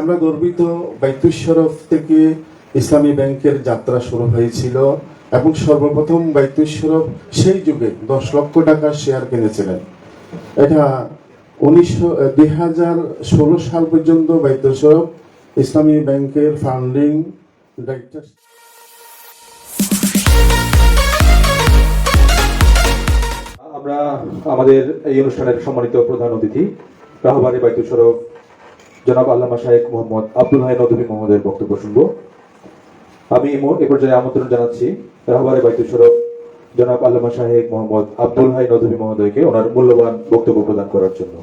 আমরা গর্বিত বাইতুল শরফ থেকে ইসলামী ব্যাংকের যাত্রা শুরু হয়েছিল এবং সর্বপ্রথম বাইতুল শরফ সেই যুগে দশ লক্ষ টাকার শেয়ার কিনেছিলেন। এটা উনিশশো দুই হাজার ষোলো সাল পর্যন্ত বাইতুল ইসলামী ব্যাংকের ফান্ডিং ডাইরেক্টর আমরা আমাদের এই অনুষ্ঠানের সম্মানিত প্রধান অতিথি, রাহবারি বাইতুল জনাব আল্লামা শাহেক মোহাম্মদ আব্দুল হাই নদী মোহাম্মদের বক্তব্য শুনব। আমি এ পর্যায়ে আমন্ত্রণ জানাচ্ছি রাহবারে বাইতুল শরফ জনাব আল্লামা শাহেক মোহাম্মদ আব্দুল হাই নদী মহোদয়কে ওনার মূল্যবান বক্তব্য প্রদান করার জন্য।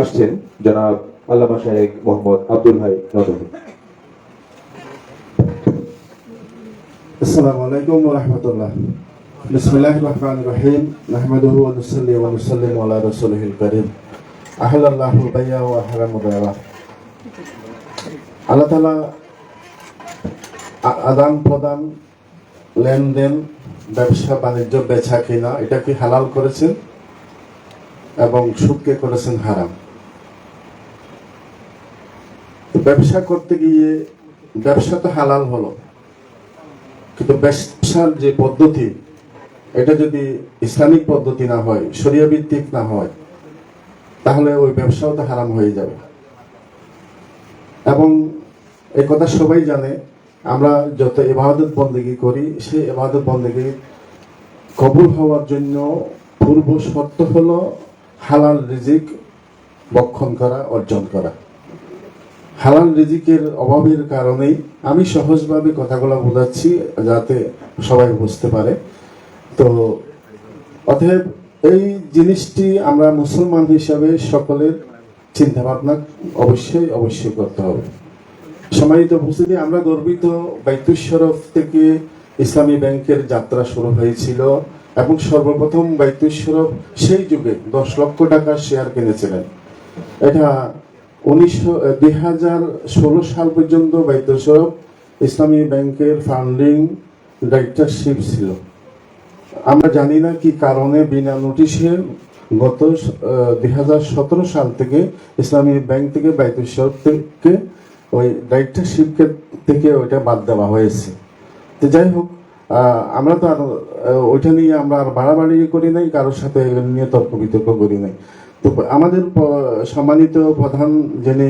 আসছেন জনাব আল্লামা শাহেক মোহাম্মদ আব্দুল হাই নদী আসসালামু আলাইকুম রহমতুল্লাহ। বিসমিল্লাহির রহমানির রহিম। নাহমাদুহু ওয়া নুসাল্লি ওয়া নুসাল্লিমু আলা রাসূলিহিল কারীম। আদান প্রদান, লেনদেন, ব্যবসা, বাণিজ্য বেচা কিনা, এটা কি হালাল করেছেন? এবং সুখকে করেছেন হারাম। ব্যবসা করতে গিয়ে ব্যবসা তো হালাল হলো। কিন্তু ব্যবসার যে পদ্ধতি, এটা যদি ইসলামিক পদ্ধতি না হয় সরিয়া ভিত্তিক না হয় তাহলে ওই ব্যবসাও তো হারাম হয়ে যাবে। এবং এই কথা সবাই জানে, আমরা যত এবাদত বন্দেগী করি সেই এবাদত বন্দেগী কবুল হওয়ার জন্য পূর্ব শর্ত হলো হালাল রিজিক বক্ষণ করা, অর্জন করা। হালাল রিজিকের অভাবের কারণেই আমি সহজভাবে কথাগুলো বোঝাচ্ছি যাতে সবাই বুঝতে পারে। তো অতএব এই জিনিসটি আমরা মুসলমান হিসাবে সকলের চিন্তা ভাবনা অবশ্যই অবশ্যই করতে হবে। সম্মানিত উপস্থিতি, আমরা গর্বিত বাইতুল শরফ থেকে ইসলামী ব্যাংকের যাত্রা শুরু হয়েছিল এবং সর্বপ্রথম বাইতুল শরফ সেই যুগে দশ লক্ষ টাকার শেয়ার কিনেছিলেন। এটা উনিশশো দুই হাজার ষোলো সাল পর্যন্ত বাইতুল শরফ ইসলামী ব্যাংকের ফান্ডিং ডাইরেক্টরশিপ ছিল। আমরা জানি না কি কারণে বিনা নোটিশে গত দুই হাজার সতেরো সাল থেকে ইসলামী ব্যাংক থেকে শরফ থেকে ওই ডাইরেক্টরশিপকে থেকে ওইটা বাদ দেওয়া হয়েছে তো যাই হোক আমরা তো আর ওইটা নিয়ে আমরা আর বাড়াবাড়ি করি নাই কারোর সাথে নিয়ে তর্ক বিতর্ক করি নাই তো আমাদের সম্মানিত প্রধান যিনি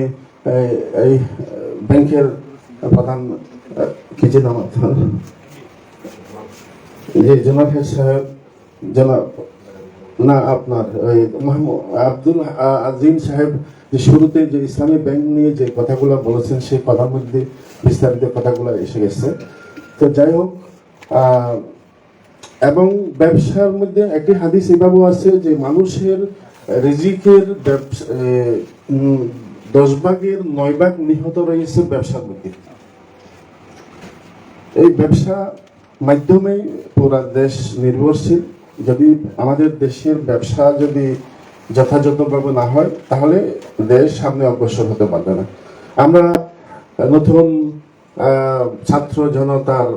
এই- ব্যাংকের প্রধান আহ, কি যে নাম? জি জনাব সাহেব, জনাব, না, আপনার আব্দুল আজিম সাহেব যে শুরুতে যে ইসলামী ব্যাংক নিয়ে যে কথাগুলো বলেছেন সেই কথার মধ্যে বিস্তারিত কথাগুলো এসে গেছে। তো যাই হোক এবং ব্যবসার মধ্যে একটি হাদিস এভাবেও আছে যে মানুষের রিজিকের দশ ভাগের নয় ভাগ নিহত রয়েছে ব্যবসার মধ্যে। এই ব্যবসা মাধ্যমেই পুরা দেশ নির্ভরশীল। যদি আমাদের দেশের ব্যবসা যদি যথাযথভাবে না হয়, তাহলে দেশ সামনে অগ্রসর হতে পারবে না। আমরা নতুন ছাত্র জনতার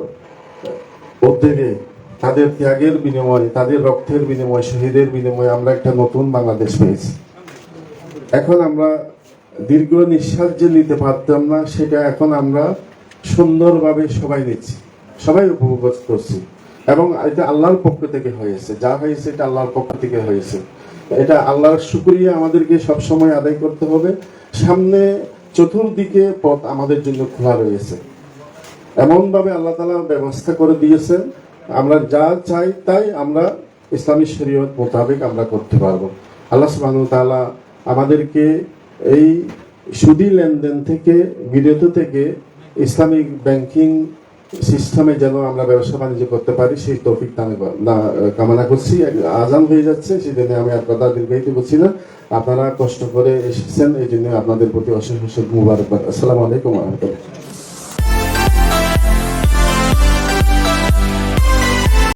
উদ্যোগে তাদের ত্যাগের বিনিময়ে, তাদের রক্তের বিনিময়ে, শহীদের বিনিময়ে আমরা একটা নতুন বাংলাদেশ পেয়েছি। এখন আমরা দীর্ঘ নিঃশ্বাস যে নিতে পারতাম না, সেটা এখন আমরা সুন্দরভাবে সবাই নিচ্ছি। সবাই উপভোগ করছি। এবং এটা আল্লাহর পক্ষ থেকে হয়েছে। যা হয়েছে এটা আল্লাহর পক্ষ থেকে হয়েছে। এটা আল্লাহর শুক্রিয়া আমাদেরকে সবসময় আদায় করতে হবে। সামনে চতুর্দিকে পথ আমাদের জন্য খোলা রয়েছে। এমনভাবে আল্লাহ তালা ব্যবস্থা করে দিয়েছেন। আমরা যা চাই তাই আমরা ইসলামী শরীয়ত মোতাবেক আমরা করতে পারব। আল্লাহ সুবাহ তাআলা আমাদেরকে এই সুদী লেনদেন থেকে, বিরত থেকে ইসলামিক ব্যাংকিং সিস্টেমে যেন আমরা ব্যবসা বাণিজ্য করতে পারি, সেই টপিক আমি না- কামনা করছি। আজান হয়ে যাচ্ছে জন্য আমি আর কথা দীর্ঘায়িত করছি না। আপনারা কষ্ট করে এসেছেন এই জন্য আপনাদের প্রতি অশেষ অশেষ মুবারকবাদ। আসসালামু আলাইকুম রহমতুল্লাহ।